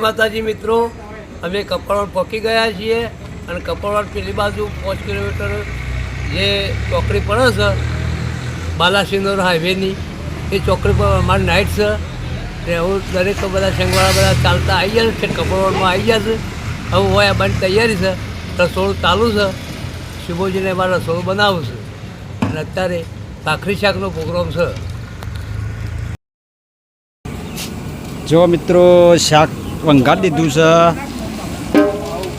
માતાજી મિત્રો, અમે કપડવાડ પહોંચી ગયા છીએ અને કપડવાડ પેલી બાજુ પાંચ કિલોમીટર જે ચોકડી પડે છે બાલાસિંદોર હાઈવેની, એ ચોકડી પર અમારી નાઇટ છે. એટલે હું દરેક બધા સંઘવાળા બધા ચાલતા આવી ગયા છે કપડવાડમાં આવી ગયા છે. હવે હોય અમારી તૈયારી છે, રસોડું ચાલુ છે. શિવજીને અમારે રસોડું બનાવું છે. અને અત્યારે ભાખરી શાકનો પ્રોગ્રામ છે. જો મિત્રો, શાક વંગાડી દીધું છે.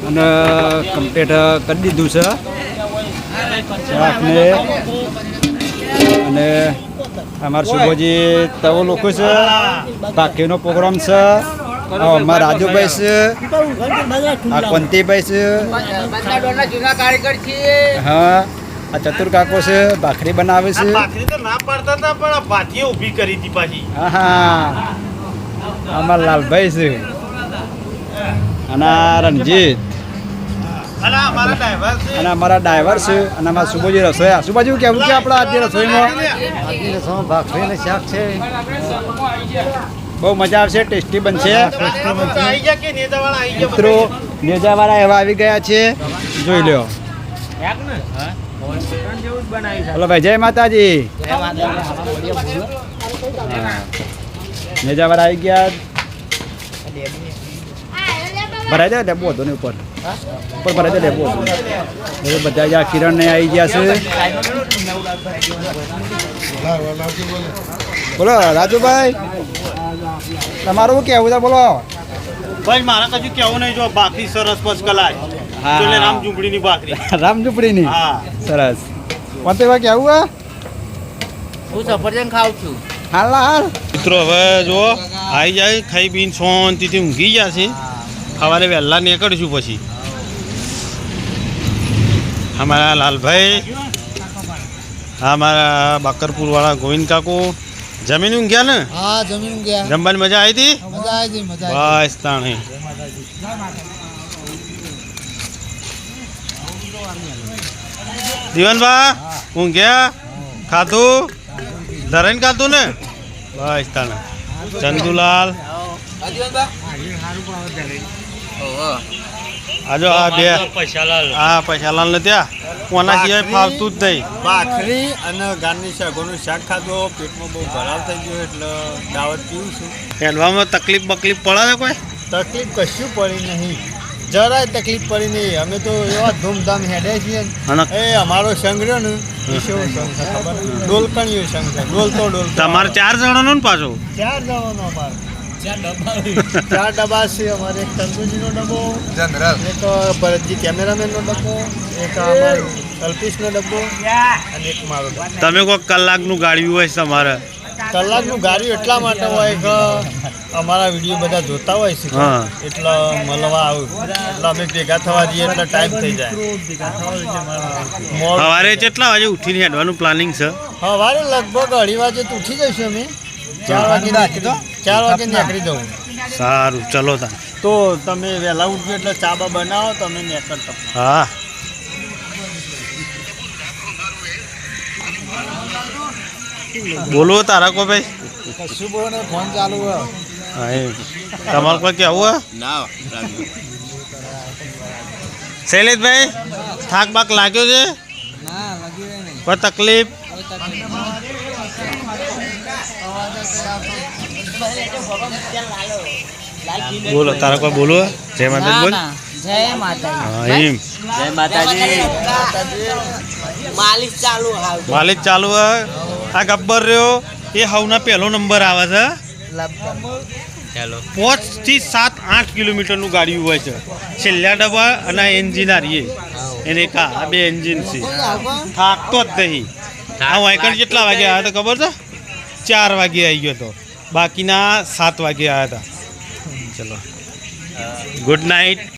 અને કમ્પ્લીટ કરી દીધું છે. શાકને અને અમારા શુભોજી તવો લોકો છે. બાકીનો પ્રોગ્રામ છે. અમારા રાજુભાઈ છે. આ કોંતીભાઈ છે. હા આ ચતુર કાકો છે. ભાખરી બનાવે છે. ભાખરી તો ના પાડતા હતા પણ ભાતીએ ઊભી કરી હતી પાછી. હા હા. અમારા લાલભાઈ છે. અને રણજીત. અને અમારા ડ્રાઈવર છે. અને અમારા ડ્રાઈવર છે અને સુબોજી રસોયા. સુબાજી કેવું છે આપણા આજે રસોઈમાં? બહુ મજા આવશે ટેસ્ટી બનશે. આવી ગયા કે નેતાવાળા આવી ગયા મિત્રો નેજાવાળા એવા આવી ગયા છે. જોઈ લ્યો. હલો ભાઈ જય માતાજી. નેજાવાળા આવી ગયા. ભરાઈ જાય ડબ્બો હતો ને ઉપર. ઉપર ભરાઈ જાય ડબ્બો હતો એટલે બધા જ્યાં કિરણ ને આવી ગયા છે. બોલો રાજુભાઈ. તમારું શું કેવું છે? બોલો. ભાઈ મારા કશું કેવું નહીં જો બાકરી સરસ બસ કલાય રામ ઝુંપડીની બાકરી રામ ઝૂંપડીની? હા. સરસ. પતે ભાઈ કેવું હે હું સફરજન ખાઉં છું. હાલ હાલ. મિત્રો હવે જો આવી જાય ખાઈ પીને શાંતિથી ઊંઘી ગયા છે. સવારે વહેલા નીકળીશું પછી અમારા લાલભાઈ હા મારા બાકરપુરવાળા ગોવિંદ કાકુ જમીન ઊંઘ્યા ને હા જમીન ગયા જમવાની મજા આવી હતી મજા આવી ગઈ મજા આવી બસ તાણે દીવનભા ઊંઘ્યા ખાધું ધરાઈને ખાધું ને બસ તાણે ચંદુલાલ આજો આ બે. હા પૈસાલાલ ને ત્યાં. કોના સિવાય ફાવતું જ નહીં. ભાખરી અને ગારની શાકોનું શાક ખાધો પેટમાં બહુ ભરાવ થઈ ગયો એટલે દાવત પીવું છું. હેડવામાં તકલીફ બકલીફ પડે છે કોઈ? તકલીફ કશું પડી નહીં. જરાય તકલીફ પડી નહીં. અમે તો એવા ધૂમધામ હેડે છીએ. એ અમારો સંઘ રહ્યો ને ડોલકણીયો સંઘ છે ડોલતો ડોલ તમારે ચાર જણાનો ને પાછો? ચાર જણાનો અમારે. ચાર ડબ્બા છે અમારે એક તંદુજીનો ડબ્બો એક ભરતજી કેમેરામેનનો ડબ્બો એક અમારો કલ્પેશનો ડબ્બો અને એક મારો ડબ્બો. તમે કોઈ કલાકનું ગાડ્યું હોય છે તમારે? કલાકનું ગાડી એટલા માટે હોય કે અમારા વીડિયો બધા જોતા હોય છે. એટલે મળવા આવું. એટલે અમે ભેગા થવા જઈએ એટલે ટાઈમ થઈ જાય. સવારે કેટલા વાગે ઉઠીને હેડવાનું પ્લાનિંગ છે? સવારે લગભગ અઢી વાગે તો ઉઠી જઈશું અમે. ચાર વાગે નીકળી ચાર વાગે નીકળી જવું સારું ચલો તા તો તમે વહેલા ઉઠજો એટલે ચા બા બનાવો તમે નીકળતા હા. બોલવો તારા કો ભાઈ? કશું બોલો ને ફોન ચાલુ હે તમારે કોઈ કેવું ના શૈલેષભાઈ થાક બાક લાગ્યો છે? ના લાગી કોઈ તકલીફ? બોલો તારા કોઈ બોલો? જય માતાજી બોલ. જય માતાજી. જય માતાજી. માલિક ચાલુ માલિક ચાલુ આ ગબ્બર રહ્યો. એ હવના પહેલો નંબર આવે છે. પાંચથી સાત આઠ કિલોમીટરનું ગાડી હોય છે. છેલ્લા ડબ્બા અને આ એન્જિન એને કા આ બે એન્જિન છે. થાકતો જ નહીં. આ વાયકણ કેટલા વાગે આવ્યા તો ખબર છે? ચાર વાગે આવી ગયો હતો બાકીના સાત વાગે આવ્યા હતા. ચલો ગુડ નાઇટ